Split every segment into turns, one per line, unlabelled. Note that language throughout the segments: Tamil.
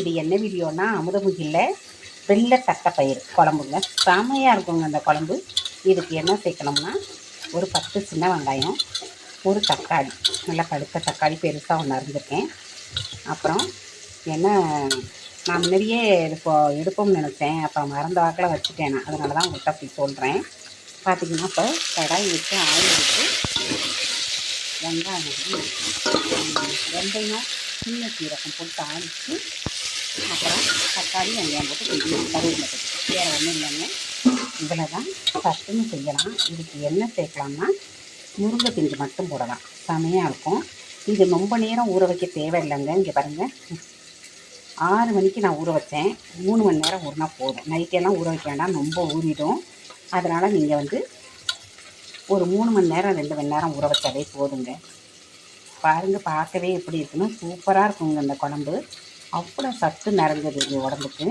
இது என்ன வீடியோனா அமுதமுகில் வெள்ளை தட்டைப்பயிர் குழம்புங்க. செமையாக இருக்குங்க அந்த குழம்பு. இதுக்கு என்ன சேர்க்கணும்னா ஒரு பத்து சின்ன வெங்காயம் ஒரு தக்காளி நல்லா பழுத்த தக்காளி பெருசாக ஒன்று அரிஞ்சிருக்கேன் அப்புறம் என்ன நான் முன்னாடியே இப்போ எடுப்போம்னு நினச்சேன். அப்போ மறந்த வாக்கில் வச்சுட்டேன் நான். அதனால தான் உங்கள்கிட்ட அப்படி சொல்கிறேன் பார்த்தீங்கன்னா இப்போ கடாய் வச்சு ஆயில் வச்சு வெங்காயம் வெந்தயம் சின்ன சீரகம் போட்டு தாளித்து அப்புறம் தக்காளி வெங்காயம் போட்டு கொஞ்சம் கருவேப்பிலை போட்டு வேறு ஒன்றும் இல்லைங்க. இதில் தான் சட்டுன்னு செய்யலாம். இதுக்கு என்ன சேர்க்கலாம்னா முருங்கை பிஞ்சு மட்டும் போடலாம். செமையாக இருக்கும். இது ரொம்ப நேரம் ஊற வைக்க தேவையில்லைங்க. இங்கே பாருங்கள் ஆறு மணிக்கு நான் ஊற வச்சேன். மூணு மணி நேரம் ஊறினா போதும். நைட்டெல்லாம் ஊற வைக்க வேண்டாம். ரொம்ப ஊறிடும். அதனால் நீங்கள் வந்து ஒரு மூணு மணி நேரம் ரெண்டு மணி நேரம் ஊற வச்சாலே போதுங்க. பாருங்கள் பார்க்கவே எப்படி இருக்குன்னு. சூப்பராக இருக்குங்க இந்த குழம்பு. அவ்வளோ சத்து நிறைஞ்சது இது உடம்புக்கு.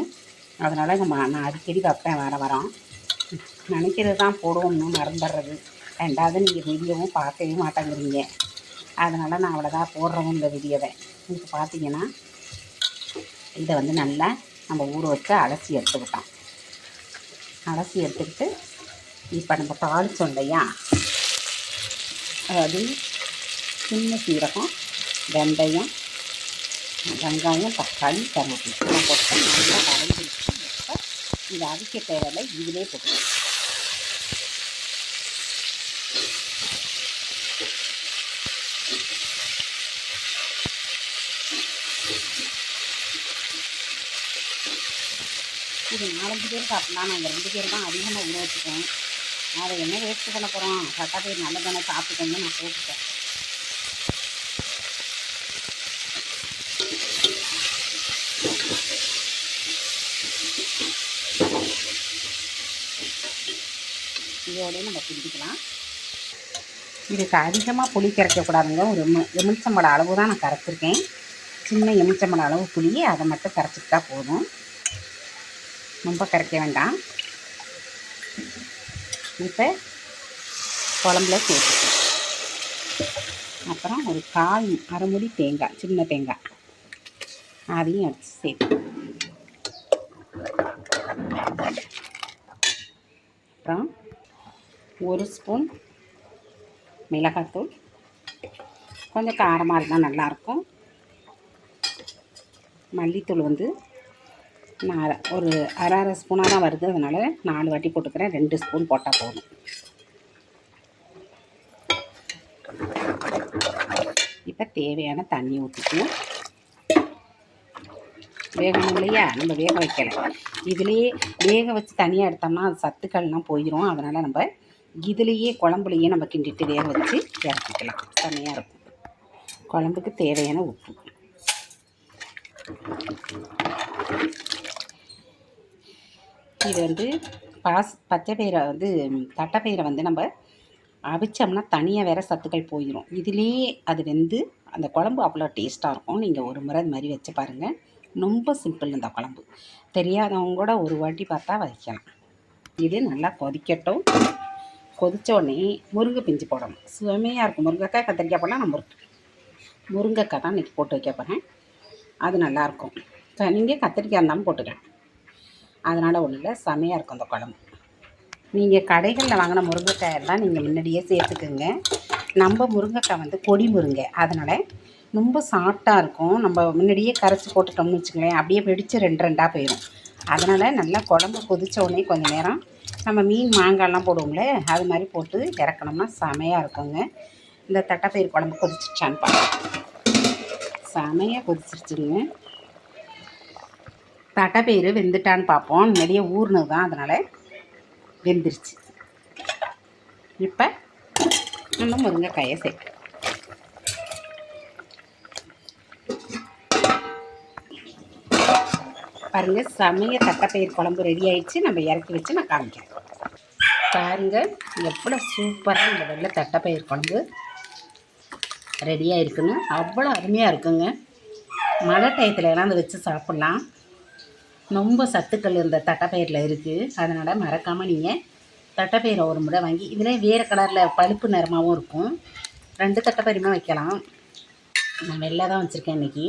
அதனால் நம்ம நான் அடிக்கடி வைப்பேன் வர வரோம். நினைக்கிறது தான் போடுவோம்னு மறந்துடுறது. ரெண்டாவது நீங்கள் வீடியோவும் பார்க்கவே மாட்டேங்கிறீங்க. அதனால் நான் அவ்வளோதான் போடுறவும் இந்த வீடியோவை. இப்போ பார்த்தீங்கன்னா இதை வந்து நல்லா நம்ம ஊற வச்சு அலசி எடுத்துக்கிட்டோம். அலசி எடுத்துக்கிட்டு இப்போ நம்ம தாளிச்சோம் இல்லையா? அதாவது சின்ன சீரகம் வெந்தயம் வெங்காயம் தக்காளி கருவேப்பிலை எல்லாம் போட்டு நல்லா வதங்கிடுச்சு இப்போ இது அவிக்க தேவையில்லை இதிலே போட்டு இது நாலஞ்சு பேர் சாப்பிட்லாம். நாங்கள் ரெண்டு பேர் தான் அதிகமாக உணவு வச்சுக்கோம் அதை என்ன வேஸ்ட்டு பண்ண போகிறோம் கரெக்டாக போய் நல்லதானே சாப்பிட்டுக்கோங்க நான் போட்டுட்டேன். இதோடய நம்ம பிடிக்கலாம் இதுக்கு அதிகமாக புளி கரைக்கக்கூடாதுங்க. ஒரு எமி- அளவு தான் நான் கரைச்சிருக்கேன். சின்ன எலுமிச்சம்பழம் அளவு புளி அதை மட்டும் கரைச்சிக்கிட்டா போதும். ரொம்ப கரைக்க வேண்டாம். இப்போ குழம்புல சேர்த்துக்கலாம். அப்புறம் ஒரு கால் அரைமுடி தேங்காய் சின்ன தேங்காய். அதையும் அடித்து சேர்த்து அப்புறம் ஒரு ஸ்பூன் மிளகாத்தூள். கொஞ்சம் காரமாக இருந்தால் நல்லாயிருக்கும் மல்லித்தூள் வந்து நான் ஒரு அரை அரை ஸ்பூனாக தான் வருது. அதனால் நாலு வாட்டி போட்டுக்கிறேன். ரெண்டு ஸ்பூன் போட்டால் போதும். இப்போ தேவையான தண்ணி ஊற்றிக்கணும் வேகணும் இல்லையா? நம்ம வேக வைக்கலை. இதுலேயே வேக வச்சு தனியாக எடுத்தோம்னா அது சத்துக்கள்லாம் போயிடும் அதனால் நம்ம இதுலேயே குழம்புலையே நம்ம கிண்டிட்டு வேக வச்சு இறக்கிக்கலாம். செமையாக இருக்கும். குழம்புக்கு தேவையான உப்பு. இது வந்து பாஸ் பச்சை பயிரை வந்து தட்டைப்பயிரை வந்து நம்ம அவிச்சோம்னா தனியாக வேற சத்துக்கள் போயிடும் இதுலேயே அது வெந்து அந்த குழம்பு அவ்வளோ டேஸ்ட்டாக இருக்கும். நீங்கள் ஒரு முறை இது மாதிரி வச்சு பாருங்கள் ரொம்ப சிம்பிள் இந்த குழம்பு. தெரியாதவங்க கூட ஒரு வாட்டி பார்த்தா வைக்கலாம் இது நல்லா கொதிக்கட்டும். கொதித்த உடனே முருங்கை பிஞ்சு போடணும். சுவையாக இருக்கும். முருங்கைக்காய் கத்திரிக்காய் போடலாம். நான் முருங்கை முருங்கைக்காய் தான் இன்றைக்கி போட்டு வைக்க போகிறேன் அது நல்லாயிருக்கும் நீங்கள் கத்திரிக்காய் இருந்தாலும் போட்டுக்கலாம். அதனால் ஒன்றும் இல்லை செமையாக இருக்கும் அந்த குழம்பு. நீங்கள் கடைகளில் வாங்கின முருங்கைக்காய் எல்லாம் நீங்கள் முன்னாடியே சேர்த்துக்குங்க. நம்ம முருங்கைக்காய் வந்து கொடி முருங்கை. அதனால் ரொம்ப சாஃப்டாக இருக்கும். நம்ம முன்னாடியே கரைச்சி போட்டுட்டோம்னு வச்சுக்கோங்களேன். அப்படியே வெடித்து ரெண்டு ரெண்டாக போயிடும் அதனால் நல்லா குழம்பு கொதித்த உடனே கொஞ்சம் நேரம் நம்ம மீன் மாங்காய்லாம் போடுவோம்ல அது மாதிரி போட்டு இறக்கணும்னா செமையாக இருக்குங்க. இந்த தட்டைப்பயிர் குழம்பு கொதிச்சிச்சான்னு பார்க்கலாம் செமையாக கொதிச்சிருச்சுங்க. தட்டைப்பயிறு வெந்துட்டான்னு பார்ப்போம். நிறைய ஊர்னது தான் அதனால் வெந்துருச்சு. இப்போ நம்ம முருங்கைக்காயை சேர்க்கலாம். பாருங்க சமைய தட்டைப்பயிர் குழம்பு ரெடி ஆயிடுச்சு. நம்ம இறக்கி வச்சு நான் காமிக்கிறேன். பாருங்க எவ்வளோ சூப்பராக இந்த வெள்ளை தட்டைப்பயிர் குழம்பு ரெடியாக இருக்குன்னு அவ்வளோ அருமையாக இருக்குங்க. மழை டயத்தில் எல்லாம் அதை வச்சு சாப்பிட்லாம். ரொம்ப சத்துக்கள் இந்த தட்டைப்பயிரில் இருக்குது அதனால் மறக்காமல் நீங்கள் தட்டைப்பயிரை ஒரு முறை வாங்கி இதில் வேறு கலரில் பழுப்பு நிறமாகவும் இருக்கும். ரெண்டு தட்டைப்பயிறுமே வைக்கலாம். நான் வெள்ளை தான் வச்சுருக்கேன் இன்றைக்கி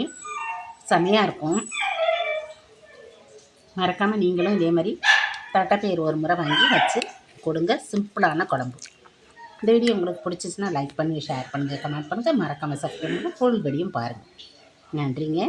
செமையாக இருக்கும். மறக்காமல் நீங்களும் இதே மாதிரி தட்டைப்பயிறு ஒரு முறை வாங்கி வச்சு கொடுங்க. சிம்பிளான குழம்பு. இந்த வீடியோ உங்களுக்கு பிடிச்சிச்சின்னா லைக் பண்ணுங்கள் ஷேர் பண்ணுங்கள் கமெண்ட் பண்ணுங்கள் மறக்காமல் சப்ஸ்கிரைப் பண்ணுங்கள் ஃபுல் வீடியும் பாருங்கள் நன்றிங்க.